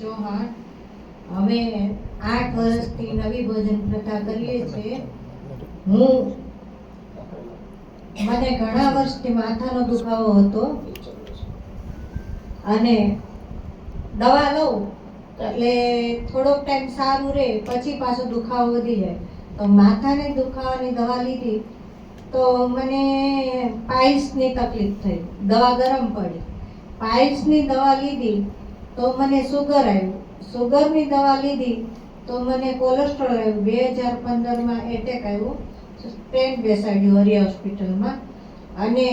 ચૌહાણ અમે આઠ વર્ષથી નવી ભોજન પ્રથા કરીએ છીએ. હું મને ઘણા વર્ષથી માથાનો દુખાવો હતો અને દવા લઉં એટલે થોડોક ટાઈમ સારું રહે, પછી પાછો દુખાવો વધી જાય. તો માથાને દુખાવાની દવા લીધી તો મને પાઇલ્સની તકલીફ થઈ, દવા ગરમ પડી. પાઇલ્સની દવા લીધી તો મને સુગર આવ્યું. સુગરની દવા લીધી તો મને કોલેસ્ટ્રોલ આવ્યું. બે હજાર પંદરમાં એટેક આવ્યું. સ્ટેન્ટ બેસાડ્યું હરિયા હોસ્પિટલમાં અને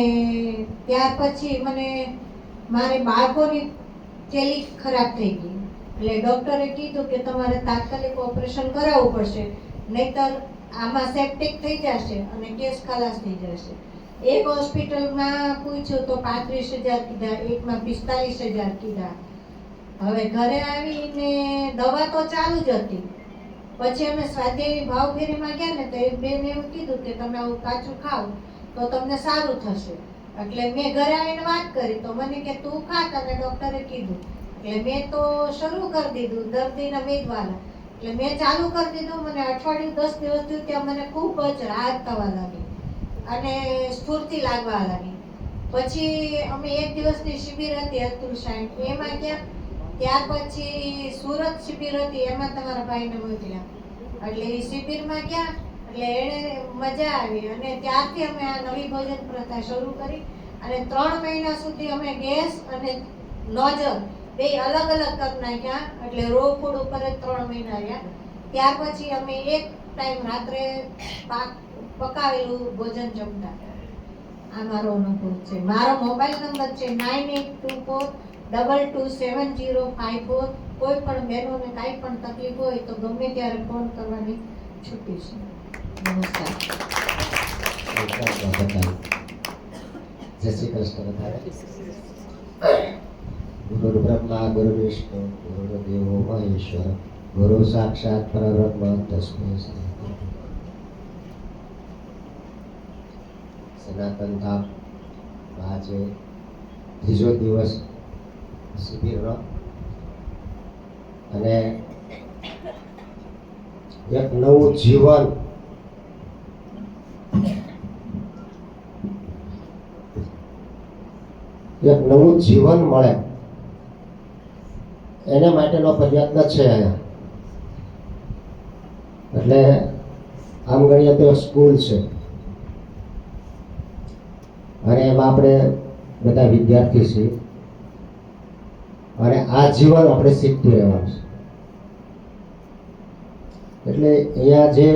ત્યાર પછી મને, મારે બાળકોની ચેલી ખરાબ થઈ ગઈ. એટલે ડૉક્ટરે કીધું કે તમારે તાત્કાલિક ઓપરેશન કરાવવું પડશે. નહીતર આમાં સેપ્ટિક થઈ જશે અને કેસ ખલાસ થઈ જશે. એક હોસ્પિટલમાં પૂછ્યું તો પાંત્રીસ હજાર કીધા, એકમાં પિસ્તાલીસ હજાર કીધા. હવે ઘરે આવીને દવા તો ચાલુ જ હતી. પછી અમે સ્વાધ્યાયની ભાવફેરીમાં ગયા ને તો એ બેન એવું કીધું કે તમે આવું કાચું ખાવ તો તમને સારું થશે. એટલે મેં ઘરે આવીને વાત કરી તો મને કે તું ખા તને ડૉક્ટરે કીધું. એટલે મેં તો શરૂ કરી દીધું દર્દીના વેદવાલા એટલે મેં ચાલુ કરી દીધું, મને અઠવાડિયું દસ દિવસ થયું ત્યાં મને ખૂબ જ રાહત થવા લાગી અને સ્ફૂર્તિ લાગવા લાગી. પછી અમે એક દિવસની શિબિર હતી અતુલ સાહેબ, એમાં ગયા. ત્યાર પછી સુરત શિબિર હતી, એમાં તમારા ભાઈને મોકલ્યા એટલે એ શિબિરમાં ગયા, એટલે એને મજા આવી. અને ત્યારથી અમે આ નવી ભોજન પ્રથા શરૂ કરી. અને ત્રણ મહિના સુધી અમે ગેસ અને નોઝલ બે અલગ અલગ કરી નાખ્યા. એટલે રો ફૂડ ઉપર જ ત્રણ મહિના રહ્યા. ત્યાર પછી અમે એક ટાઈમ રાત્રે પાક પકાવેલું ભોજન જમતા. આ મારો અનુભવ છે. મારો મોબાઈલ નંબર છે nine eight two four double two seven zero five four કોઈ પણ બહેનોને કાંઈ પણ તકલીફ હોય તો ગમે ત્યારે ફોન કરવાની છૂટી છે. નમસ્કાર. જય શ્રી કૃષ્ણ ગુરુ બ્રહ્મા, ગુરુ વિષ્ણુ, ગુરુ દેવો, મહેશ્વર, ગુરુ સાક્ષાત પરબ્રહ્મ, તસ્મૈ. સનાતન ધામ. આજે ત્રીજો દિવસ શિબિરનો અને એક નવું જીવન. એક નવું જીવન મળે. એને માટેનો પ્રયત્ન છે અહીંયા. એટલે આમ ગણીએ તો સ્કૂલ છે. અને એમાં આપણે બધા વિદ્યાર્થી છીએ. અને આ જીવન આપણે શીખતું રહેવાનું છે. એટલે અહીંયા જે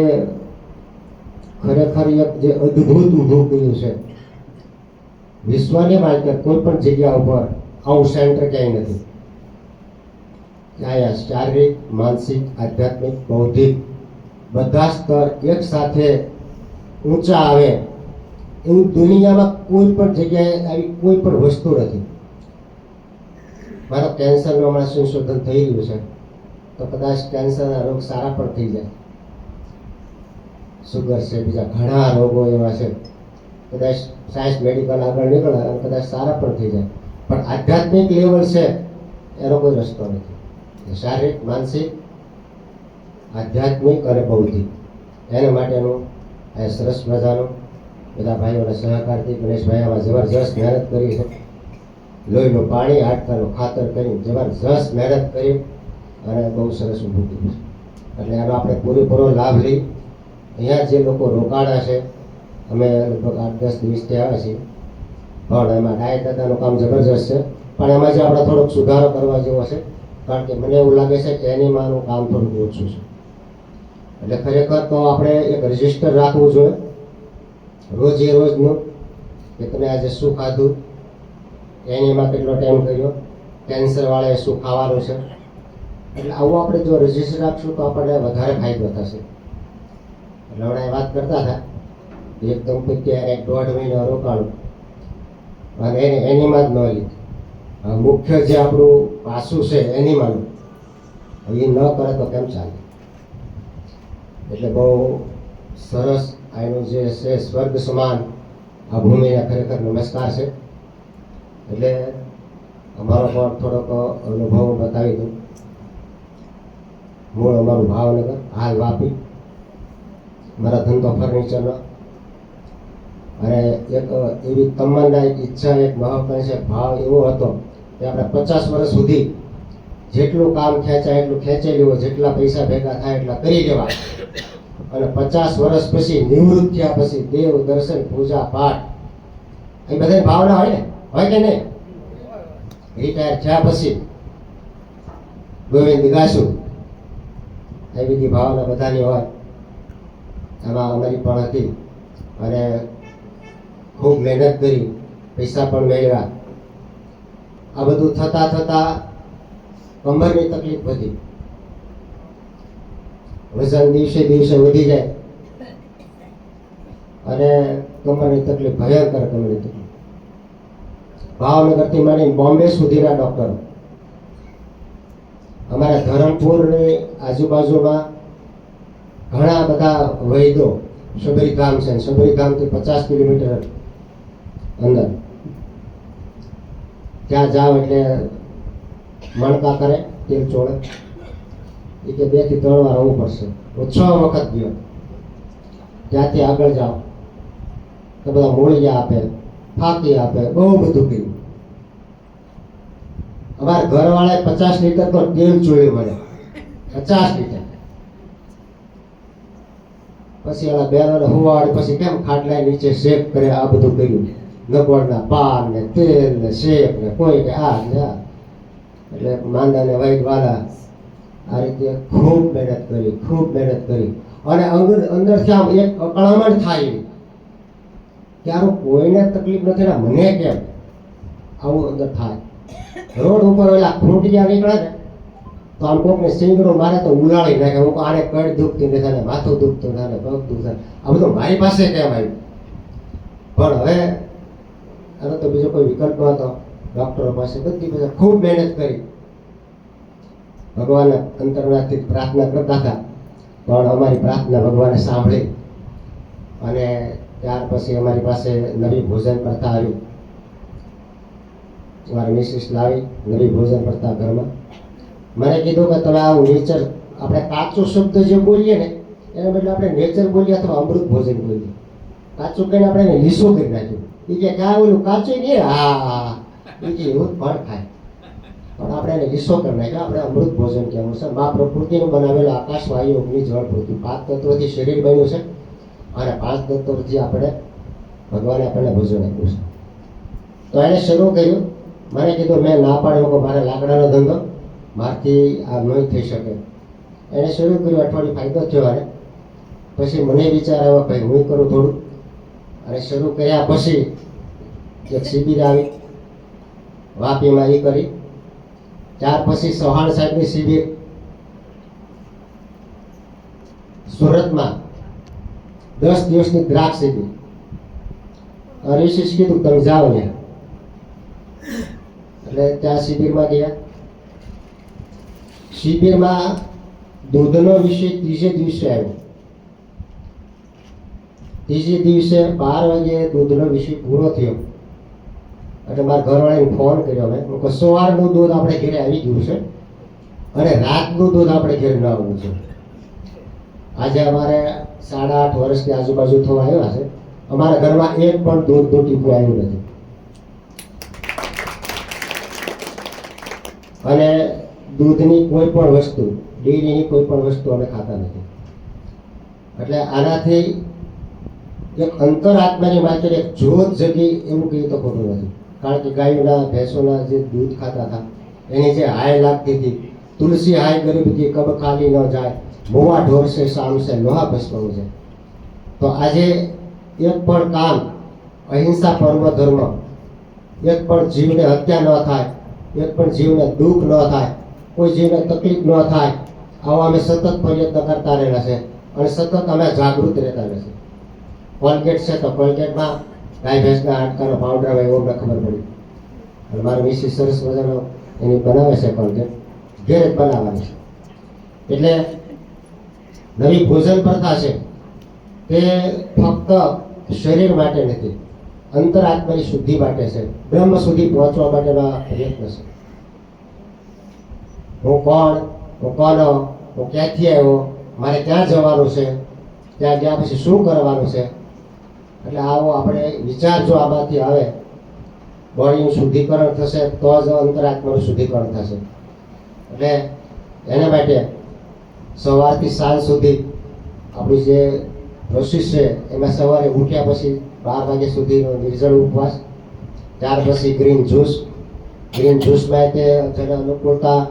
ખરેખર એક જે અદ્ભુત ઊભું કર્યું છે, વિશ્વની માર્કેટ કોઈ પણ જગ્યા ઉપર આવું સેન્ટર ક્યાંય નથી. અહીંયા શારીરિક, માનસિક, આધ્યાત્મિક, બૌદ્ધિક બધા સ્તર એક સાથે ઊંચા આવે એવું દુનિયામાં કોઈ પણ જગ્યાએ આવી કોઈ પણ વસ્તુ નથી. મારો કેન્સરનું હમણાં સંશોધન થઈ રહ્યું છે. તો કદાચ કેન્સરના રોગ સારા પણ થઈ જાય. સુગર છે, બીજા ઘણા રોગો એવા છે. કદાચ સાયન્સ મેડિકલ આગળ નીકળે અને કદાચ સારા પણ થઈ જાય. પણ આધ્યાત્મિક લેવલ છે, એનો કોઈ રસ્તો નથી. શારીરિક, માનસિક, આધ્યાત્મિક અને બૌદ્ધિક. એના માટેનું સરસ મજાનું બધા ભાઈઓના સહકારથી ગણેશભાઈ આમાં જબરજસ્ત મહેનત કરી છે. લોહીનું પાણી હાડકાનું ખાતર કરી જબરજસ્ત મહેનત કરી અને બહુ સરસ ઊભું કર્યું એટલે આનો આપણે પૂરેપૂરો લાભ લઈ. અહીંયા જે લોકો રોકાણા છે, અમે લગભગ આઠ દસ દિવસ આવ્યા છીએ પણ એમાં ડાયટ દાદાનું કામ જબરજસ્ત છે. પણ એમાં જે આપણે થોડોક સુધારો કરવા જેવો છે, કારણ કે મને એવું લાગે છે કે એનીમાનું કામ થોડુંક ઓછું છે. એટલે ખરેખર તો આપણે એક રજિસ્ટર રાખવું જોઈએ. રોજે રોજનું કે તમે આજે શું ખાધું એનીમાં કેટલો ટાઈમ કર્યો. કેન્સરવાળાએ શું ખાવાનું છે? એટલે આવું આપણે જો રજિસ્ટર આપશું તો આપણને વધારે ફાયદો થશે. એટલે હમણાં વાત કરતા હતા. એક દંપતી એક દોઢ મહિનો રોકાણું. અને એને એનીમાં જ ન લીધી મુખ્ય જે આપણું પાસું છે એનીમાનું હવે એ ન કરે તો કેમ ચાલે? એટલે બહુ સરસ આનું જે છે, સ્વર્ગ સમાન આ ભૂમિને ખરેખર નમસ્કાર છે. એટલે અમારો પણ થોડોક અનુભવ બતાવી દઉં. મૂળ અમારું ભાવનગર, હાલ વાપી. મારા ધંધો ફર્નિચરનો અને એક એવી તમન્ના એક ઈચ્છા, એક મહાકાંક્ષા છે, ભાવ એવો હતો કે આપણે પચાસ વર્ષ સુધી જેટલું કામ ખેંચાય એટલું ખેંચી લેવું જેટલા પૈસા ભેગા થાય એટલા કરી લેવા અને પચાસ વર્ષ પછી નિવૃત્ત થયા પછી દેવ દર્શન, પૂજા પાઠ. એ બધાની ભાવના હોય ને? હોય કે નહીં રિટાયર થયા પછી ગોવિંદ ગાશું. એ બધી ભાવના બધાની હોય. એમાં અમારી પણ હતી. અને ખૂબ મહેનત કરી, પૈસા પણ મેળવ્યા. આ બધું થતા થતા કમરની તકલીફ વધી. વજન દિવસે દિવસે વધી જાય. અને કમરની તકલીફ, ભયંકર કમરની તકલીફ. ભાવનગરથી માંડીને બોમ્બે સુધીના ડૉક્ટરો. અમારા ધરમપુરની આજુબાજુમાં ઘણા બધા વૈદો સબરી ગામ છે સબરી ગામથી પચાસ કિલોમીટર અંદર. ત્યાં જાઓ એટલે મણકા કરે, તેલ ચોળે. એ કે બેથી ત્રણ વાર આવવું પડશે. છ વખત ગયો. ત્યાંથી આગળ જાઓ. તો બધા મૂળિયા આપે. ફાકી આપે, બહુ બધું પીવું. અમારા ઘરવાળાએ પચાસ લીટર તો તેલ જોયું મળે પચાસ લીટર. પછી ઓલા બેરોને હુવાડ પછી કેમ ખાટલા નીચે શેક કરે, આ બધું કર્યું નગવડના પાન ને તેલ ને શેક ને કોઈ કે આ ને આ. એટલે માંદા ને વાઈટ વાળા આ રીતે ખૂબ મહેનત કરી, ખૂબ મહેનત કરી. અને અંદર અંદરથી આમ એક અકળામણ થાય કે કોઈને તકલીફ નથી ને મને કેમ? આવું અંદર થાય. રોડ ઉપર ઓલા ખૂંટિયા નીકળે ને, તો આમ કોકને સિંગડો મારે તો ઉલાળી નાખે. હું આને કડ દુખતી નથી ને માથું દુખતું નથી ને પગ દુખતું. આ બધું મારી પાસે કેમ આવ્યું? પણ હવે, આનો તો બીજો કોઈ વિકલ્પ હતો ડૉક્ટરો પાસે બધી બધા ખૂબ મહેનત કરી. ભગવાન અંતરનાથથી પ્રાર્થના કરતા હતા, પણ અમારી પ્રાર્થના ભગવાને સાંભળી. અને ત્યાર પછી અમારી પાસે નવી ભોજન પ્રથા આવી. મારી મિસિસ લાવી નવી ભોજન પ્રથા ઘરમાં. મને કીધું કે તમે આવું નેચર આપણે કાચો શબ્દ જે બોલીએ ને, એના બદલે આપણે નેચર બોલીએ અથવા અમૃત ભોજન બોલીએ. કાચું કહીને આપણે એને લીસો કરી નાખ્યું. એ કે ક્યાં ઓલું કાચું નહીં? હા હા એ કે, એવું ફળ ખાય. પણ આપણે એને લીસો કરી નાખ્યો. આપણે અમૃત ભોજન કહેવું છે. મા પ્રકૃતિનું બનાવેલું આકાશ વાયુ અગ્નિ જળ, પૃથ્વી પાંચ તત્વોથી શરીર બન્યું છે. અને પાંચ તત્વોથી આપણે ભગવાને આપણને ભોજન આપ્યું છે. તો એણે શરૂ કર્યું. મને કીધું, મેં ના પાડ્યો કે મારે લાકડાનો ધંધો, મારથી આ નહીં થઈ શકે. એણે શરૂ કર્યું, અઠવાડિયું ફાયદો થયો અને પછી મને વિચાર આવ્યો, ભાઈ, હું કરું થોડું. અને શરૂ કર્યા પછી એક શિબિર આવી. વાપીમાં એ કરી. ત્યાર પછી ચૌહાણ સાહેબની શિબિર સુરતમાં. દસ દિવસની દ્રાક્ષ શિબિર ઋષિશ કીધું તમે જાઓ ને. એટલે ત્યાં શિબિરમાં ગયા. શિબિરમાં દૂધનો વિષય ત્રીજે દિવસે આવ્યો. ત્રીજે દિવસે બાર વાગે દૂધનો વિષય પૂરો થયો. એટલે મારા ઘરવાળાને ફોન કર્યો. મેં કે સવારનું દૂધ આપણે ઘરે આવી ગયું છે અને રાતનું દૂધ આપણે ઘરે ન આવવું છે. આજે અમારે સાડા આઠ વર્ષની આજુબાજુ થવા આવ્યા છે. અમારા ઘરમાં એક પણ દૂધ દૂધ ટીપું આવ્યું નથી. અને દૂધની કોઈ પણ વસ્તુ, ડેરીની કોઈ પણ વસ્તુ અમે ખાતા નથી. એટલે આનાથી એક અંતરાત્માની માત્ર એક જોત જગી એવું કહીએ તો ખોટું નથી. કારણ કે ગાયોના, ભેંસોના જે દૂધ ખાતા હતા, એની જે હાય લાગતી હતી તુલસી હાય ગરીબથી કબ ખાલી ન જાય? મોવા ઢોર છે શામ છે લોહા ભસ્મ છે તો આજે એક પણ કામ અહિંસા પર્વ ધર્મ. એક પણ જીવને હત્યા ન થાય, એક પણ જીવને દુઃખ ન થાય, કોઈ જીવને તકલીફ ન થાય, આવા અમે સતત પ્રયત્ન કરતા રહેલા છે અને સતત અમે જાગૃત રહેતા રહે છે. કોલગેટ છે તો કોલગેટમાં ગાય, ભેંસના હાડકાનો પાવડર આવે એવો અમને ખબર પડી. અને મારી વિશે સરસ મજાનો એની બનાવે છે કોલગેટ. ઘેર બનાવવાની છે. એટલે નવી ભોજન પ્રથા છે તે ફક્ત શરીર માટે નથી, અંતરાત્માની શુદ્ધિ માટે છે. બ્રહ્મ સુધી પહોંચવા માટેના પ્રયત્ન છે. હું કોણ? હું કોનો? હું ક્યાંથી આવ્યો? મારે ક્યાં જવાનું છે? ત્યાં ગયા પછી શું કરવાનું છે? એટલે આવો આપણે વિચાર જો આમાંથી આવે, બોડીનું શુદ્ધિકરણ થશે, તો જ અંતરાત્માનું શુદ્ધિકરણ થશે. એટલે એના માટે સવારથી સાંજ સુધી આપણી જે પ્રોસેસ છે, એમાં સવારે ઉઠ્યા પછી બાર વાગ્યા સુધીનો નિર્જળ ઉપવાસ, ત્યાર પછી ગ્રીન જ્યુસ ગ્રીન જ્યુસમાં તે જેને અનુકૂળતા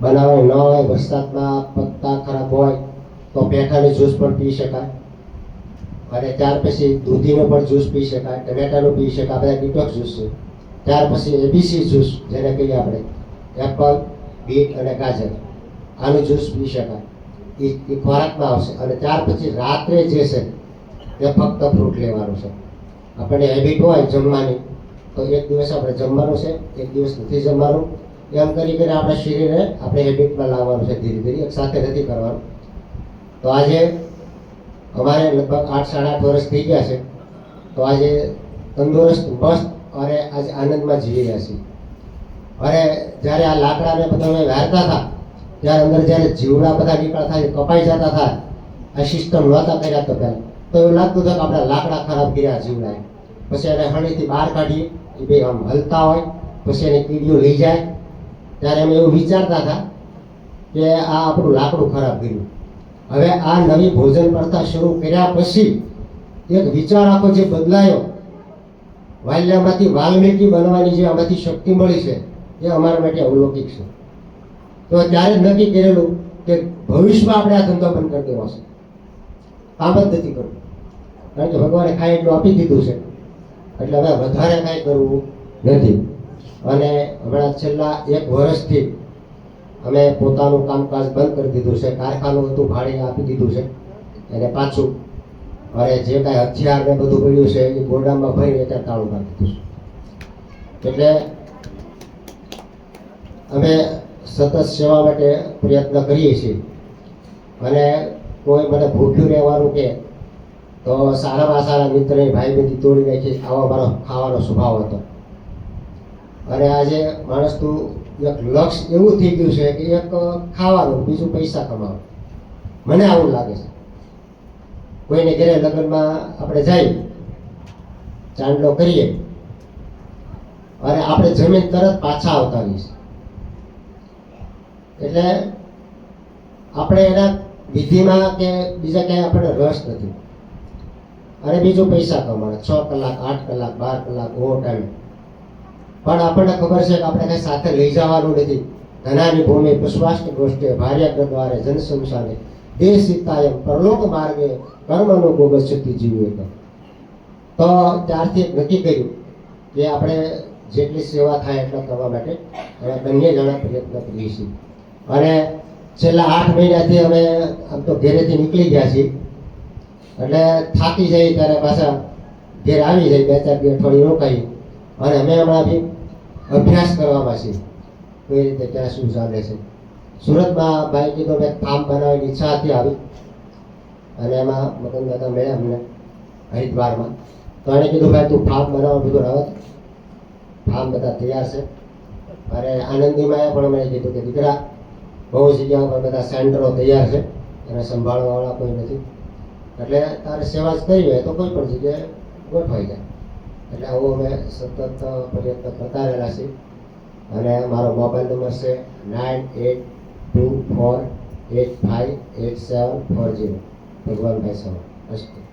બનાવે ન હોય, વરસાદમાં પત્તા ખરાબ હોય, તો પેઠાનો જ્યુસ પણ પી શકાય. અને ત્યાર પછી દૂધીનો પણ જ્યુસ પી શકાય, ટમેટાનું પી શકાય બધા ડિટોક્સ જ્યુસ છે. ત્યાર પછી એબીસી જ્યુસ જેને કહીએ આપણે. એપલ બીટ અને ગાજર આનું જ્યુસ પી શકાય. એ એ ખોરાકમાં આવશે. અને ત્યાર પછી રાત્રે જે છે તે ફક્ત ફ્રૂટ લેવાનું છે. આપણને હેબિટ હોય જમવાની, તો એક દિવસ આપણે જમવાનું છે, એક દિવસ નથી જમવાનું. એમ કરી કરીને આપણા શરીરને આપણે હેબિટમાં લાવવાનું છે ધીરે ધીરે. એક સાથે નથી કરવાનું. તો આજે અમારે લગભગ આઠ સાડા આઠ વર્ષ થઈ ગયા છે. તો આજે તંદુરસ્ત, મસ્ત અને આજે આનંદમાં જીવી રહ્યા છીએ. અરે જ્યારે આ લાકડાને બધા અમે વારતા હતા, ત્યારે અંદર જ્યારે જીવડા બધા નીકળતા થાય કપાઈ જતા હતા, આ સિસ્ટમ નહોતા કર્યા તો પહેલાં. તો એવું લાગતું હતું કે આપણે લાકડા ખરાબ કર્યા જીવડાએ. પછી એને હણીથી બહાર કાઢીએ, એ બે આમ હલતા હોય, પછી એને કીડીઓ લઈ જાય. ત્યારે અમે એવું વિચારતા હતા કે આ આપણું લાકડું ખરાબ કર્યું. હવે આ નવી ભોજન પ્રથા શરૂ કર્યા પછી એક વિચાર આખો જે બદલાયો, વાલ્યામાંથી વાલ્મીકી બનવાની જે આમાંથી શક્તિ મળી છે એ અમારા માટે અવલૌકિક છે. તો ત્યારે જ નક્કી કરેલું કે ભવિષ્યમાં આપણે આ ધંધો બંધ કરી દેવો છે. કામ જ નથી કરવું. કારણ કે ભગવાને ખાય એટલું આપી દીધું છે. એટલે હવે વધારે કાંઈ કરવું નથી. અને હમણાં છેલ્લા એક વર્ષથી અમે પોતાનું કામકાજ બંધ કરી દીધું છે. કારખાનું હતું, ભાડે આપી દીધું છે. એને પાછું અને જે કાંઈ હથિયાર ને બધું પડ્યું છે, એ ગોડામાં ભરીને અત્યારે તાળું મારી દીધું છે. એટલે અમે સતત સેવા માટે પ્રયત્ન કરીએ છીએ. અને કોઈ મને ભૂખ્યું રહેવાનું કે, તો સારામાં સારા મિત્રની ભાઈ બધી તોડી નાખી આવો મારો ખાવાનો સ્વભાવ હતો. અને આજે માણસનું એક લક્ષ્ય એવું થઈ ગયું છે કે એક ખાવાનું, બીજું પૈસા કમાવું મને આવું લાગે છે. કોઈને ઘરે લગ્નમાં આપણે જઈએ, ચાંદલો કરીએ, અને આપણે જમીન તરત પાછા આવતા છીએ. એટલે આપણે એના વિધિમાં કે બીજા ક્યાંય આપણે રસ નથી. અને બીજું પૈસા કમાવાના છ કલાક, આઠ કલાક, બાર કલાક ઓવર ટાઈમ પણ આપણને ખબર છે કે આપણે કઈ સાથે લઈ જવાનું નથી. ધનાની ભૂમિ, પુષ્પાષ્ટ ગોષ્ઠે ભાર્યાગ્ર દ્વારે જનસંસારે દેહ સીતાયમ પરલોક માર્ગે કર્મનો ગોગસ્યતિ જીવ્યો તો તો ત્યારથી નક્કી કર્યું કે આપણે જેટલી સેવા થાય એટલા કરવા માટે અમે બંને જણા પ્રયત્ન કરીએ છીએ. અને છેલ્લા આઠ મહિનાથી અમે આમ તો ઘરેથી નીકળી ગયા છીએ. એટલે થાકી જઈએ ત્યારે પાછા ઘેર આવી જાય બે ચાર બે અઠવાડિયું રોકાઈ અને અમે હમણાં બી અભ્યાસ કરવામાં છીએ. કઈ રીતે ક્યાં શું ચાલે છે. સુરતમાં ભાઈ કીધું મેં ફાર્મ બનાવવાની ઈચ્છા હતી આવી. અને એમાં મગન દાદા મળ્યા અમને હરિદ્વારમાં. તો એણે કીધું, ભાઈ, તું ફાર્મ બનાવો. કીધું રવત ફાર્મ બધા તૈયાર છે. અને આનંદીમાં પણ મને કીધું કે, દીકરા બહુ જગ્યાઓ પર બધા સેન્ટરો તૈયાર છે. અને સંભાળવાવાળા કોઈ નથી. એટલે તારે સેવા જ કરી હોય તો કોઈ પણ જગ્યાએ ગોઠવાઈ જાય. એટલે આવું અમે સતત પ્રયત્ન કરતા રહેલા છીએ અને મારો મોબાઈલ નંબર છે nine eight two four eight five eight seven four zero. Bhagwanbhai સવા અસ્તુ